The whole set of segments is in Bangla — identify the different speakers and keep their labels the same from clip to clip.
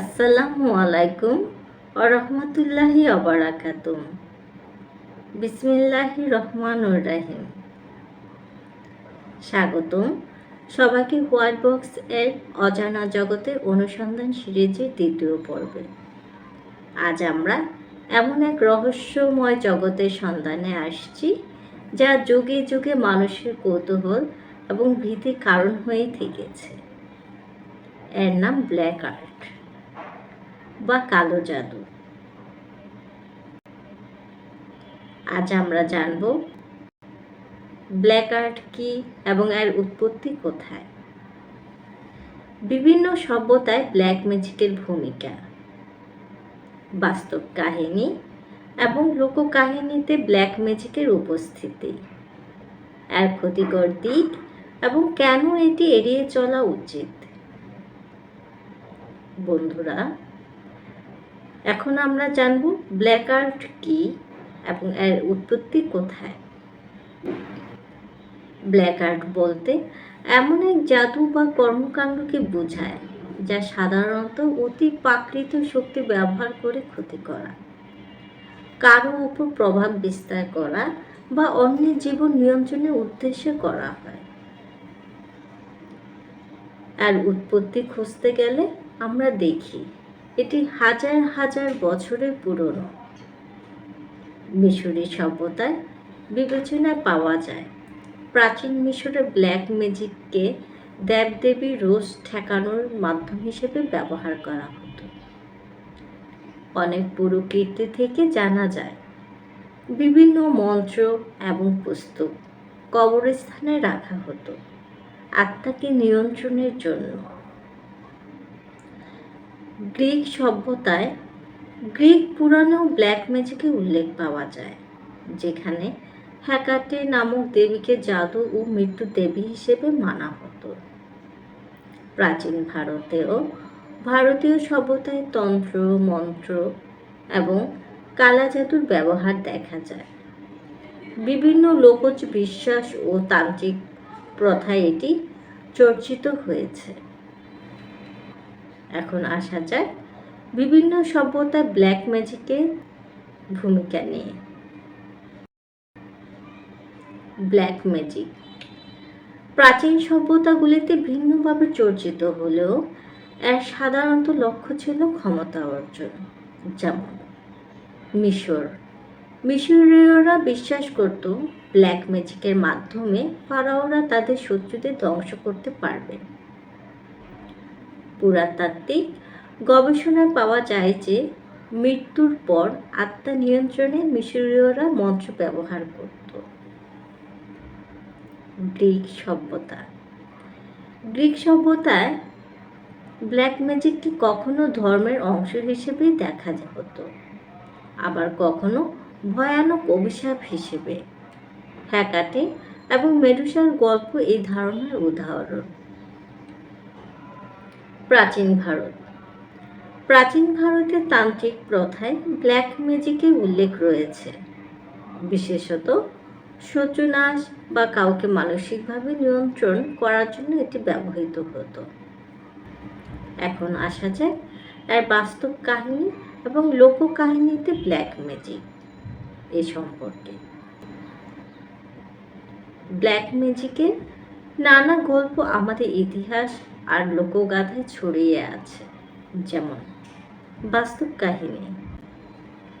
Speaker 1: আসসালামু আলাইকুম রহমতুল্লাহি অবরাকাতুম বিসমিল্লাহি রহমান রাহিম। স্বাগতম। সবাইকে হোয়াইট বক্স এর অজানা জগতের অনুসন্ধান সিরিজের দ্বিতীয় পর্বে। আজ আমরা এমন এক রহস্যময় জগতের সন্ধানে আসছি, যা যুগে যুগে মানুষের কৌতূহল এবং ভীতির কারণ হয়ে থেকেছে। এর নাম ব্ল্যাক আর্ট। বা কালো জাদু। আজ আমরা জানব, ব্ল্যাক আর্ট কি এবং এর উৎপত্তি কোথায়? বিভিন্ন সভ্যতায় ব্ল্যাক ম্যাজিকের ভূমিকা, বাস্তব কাহিনী এবং লোককাহিনীতে ব্ল্যাক ম্যাজিকের উপস্থিতি, এর ক্ষতিকর দিক এবং কেন এটি এড়িয়ে চলা উচিত। বন্ধুরা এখন আমরা জানব ব্ল্যাক আর্ট কি এবং এর উৎপত্তি কোথায়? ব্ল্যাক আর্ট বলতে এমন এক জাদু বা কর্মকাণ্ডকে বোঝায়, যা সাধারণত অতি প্রাকৃত শক্তি ব্যবহার করে ক্ষতি করা। কারও উপর প্রভাব বিস্তার করা বা অন্যের জীবন নিয়ন্ত্রণের উদ্দেশ্যে করা হয়। আর উৎপত্তি খুঁজতে গেলে আমরা দেখি এটি হাজার হাজার বছরের পুরনো। মিশরি সভ্যতায় বিবেচনায় পাওয়া যায়, প্রাচীন মিশরে ব্ল্যাক ম্যাজিককে দেবদেবী রোজ ঠেকানোর মাধ্যম হিসেবে ব্যবহার করা হতো। অনেক পুরো কীর্তি থেকে জানা যায়, বিভিন্ন মন্ত্র এবং পুস্তক কবরস্থানে রাখা হতো, আত্মাকে নিয়ন্ত্রণের জন্য। গ্রিক সভ্যতায় গ্রিক পুরাণেও ব্ল্যাক ম্যাজিকের উল্লেখ পাওয়া যায়, যেখানে হ্যাকাটে নামক দেবীকে জাদু ও মৃত্যু দেবী হিসেবে মানা হতো। প্রাচীন ভারতেও ভারতীয় সভ্যতায় তন্ত্র, মন্ত্র এবং কালা জাদুর ব্যবহার দেখা যায়। বিভিন্ন লোকজ বিশ্বাস ও তান্ত্রিক প্রথায় এটি চর্চিত হয়েছে। এখন আসা যাক বিভিন্ন সভ্যতায় ব্ল্যাক ম্যাজিকের ভূমিকা নিয়ে। ব্ল্যাক ম্যাজিক প্রাচীন সভ্যতাগুলিতে ভিন্নভাবে চর্চিত হলেও এর সাধারণত লক্ষ্য ছিল ক্ষমতা অর্জন, যেমন মিশর। মিশরীয়রা বিশ্বাস করত ব্ল্যাক ম্যাজিকের মাধ্যমে ফারাওরা তাদের শত্রুদের ধ্বংস করতে পারবে। পুরাতাত্ত্বিক গবেষণায় পাওয়া যায় যে মৃত্যুর পর আত্মা নিয়ন্ত্রণে মিশরীয়রা মন্ত্র ব্যবহার করত। গ্রিক সভ্যতা। গ্রিক সভ্যতায় ব্ল্যাক ম্যাজিককে কখনো ধর্মের অংশ হিসেবেই দেখা হতো আবার কখনো ভয়ানক অভিশাপ হিসেবে? হ্যাকাটে এবং মেডুসার গল্প এই ধারণার উদাহরণ। প্রাচীন ভারত। প্রাচীন ভারতের তান্ত্রিক প্রথায় ব্ল্যাক ম্যাজিকের উল্লেখ রয়েছে। বিশেষত শত্রুনাশ বা কাউকে মানসিকভাবে নিয়ন্ত্রণ করার জন্য এটি ব্যবহৃত হতো। এখন আসা যায় এর বাস্তব কাহিনী এবং লোককাহিনীতে ব্ল্যাক ম্যাজিক এ সম্পর্কে। ব্ল্যাক ম্যাজিকের নানা গল্প আমাদের ইতিহাস আর লোকগাথায় ছড়িয়ে আছে যেমন বাস্তব কাহিনী।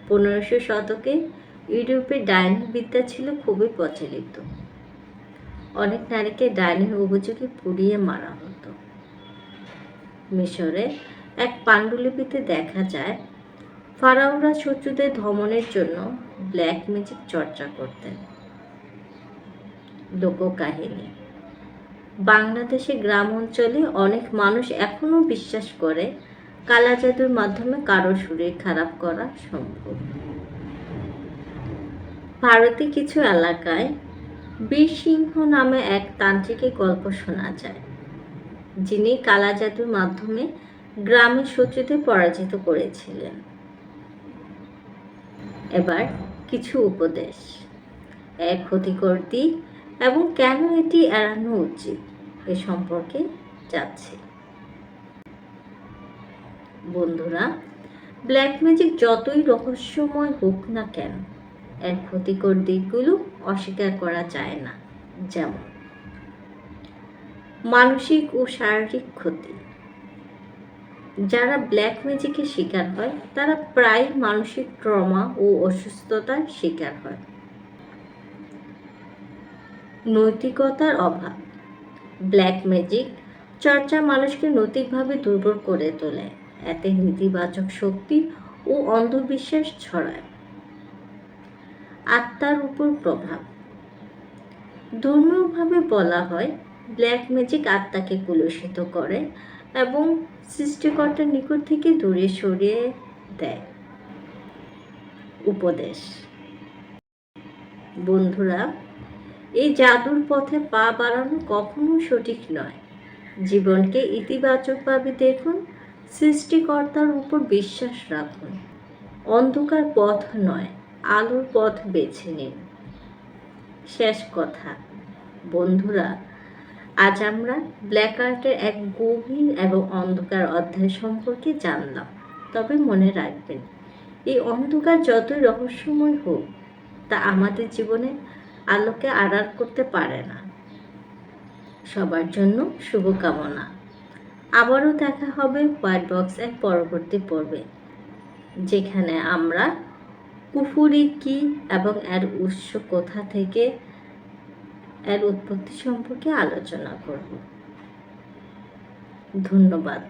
Speaker 1: পনেরোশো শতকে ইউরোপে ডাইনি বিদ্যা ছিল খুবই প্রচলিত। অনেক নারীকে ডাইনির অভিযোগে পুড়িয়ে মারা হতো। মিশরে এক পাণ্ডুলিপিতে দেখা যায়, ফারাওরা শত্রুদের ধমনের জন্য ব্ল্যাক ম্যাজিক চর্চা করতেন। লোককাহিনী বাংলাদেশে গ্রাম অঞ্চলে অনেক মানুষ এখনও বিশ্বাস করে কালা জাদুর মাধ্যমে কারও শরীর খারাপ করা সম্ভব। ভারতে কিছু এলাকায় বীর সিংহ নামে এক তান্ত্রিকের গল্প শোনা যায়, যিনি কালা জাদুর মাধ্যমে গ্রামের শত্রুদের পরাজিত করেছিলেন। এবার কিছু উপদেশ, এক ক্ষতিকর দিক এবং কেন এটি এড়ানো উচিত? এ সম্পর্কে যাচ্ছি। বন্ধুরা ব্ল্যাক ম্যাজিক যতই রহস্যময় হোক না কেন, এর ক্ষতিকর দিকগুলো অস্বীকার করা যায় না, যেমন মানসিক ও শারীরিক ক্ষতি। যারা ব্ল্যাক ম্যাজিকের শিকার হয়, তারা প্রায় মানসিক ট্রমা ও অসুস্থতার শিকার হয়। নৈতিকতার অভাব। ব্ল্যাক ম্যাজিক চর্চা মানুষকে নৈতিকভাবে দুর্বল করে তোলে। এতে নেতিবাচক শক্তি ও অন্ধবিশ্বাস ছড়ায়। আত্মার উপর প্রভাব। ধর্মীয়ভাবে বলা হয়, ব্ল্যাক ম্যাজিক আত্মাকে কলুষিত করে এবং সৃষ্টিকর্তার নিকট থেকে দূরে সরিয়ে দেয়। উপদেশ। বন্ধুরা এই জাদুর পথে পা বাড়ানো কখনো সঠিক নয়। জীবনকে ইতিবাচকভাবে দেখুন, সৃষ্টিকর্তার উপর বিশ্বাস রাখুন। অন্ধকার পথ নয়, আলোর পথ বেছে নিন। শেষ কথা, বন্ধুরা, আজ আমরা ব্ল্যাক আর্টের এক গভীর এবং অন্ধকার অধ্যায় সম্পর্কে জানলাম। তবে মনে রাখবেন, এই অন্ধকার যতই রহস্যময় হোক, তা আমাদের জীবনে আলোকে আড়াল করতে পারে না। সবার জন্য শুভকামনা। আবারও দেখা হবে হোয়াইট বক্স এক পরবর্তী পর্বে, যেখানে আমরা কুফুরি কি এবং এর উৎস কোথা থেকে এর উৎপত্তি সম্পর্কে আলোচনা করব। ধন্যবাদ।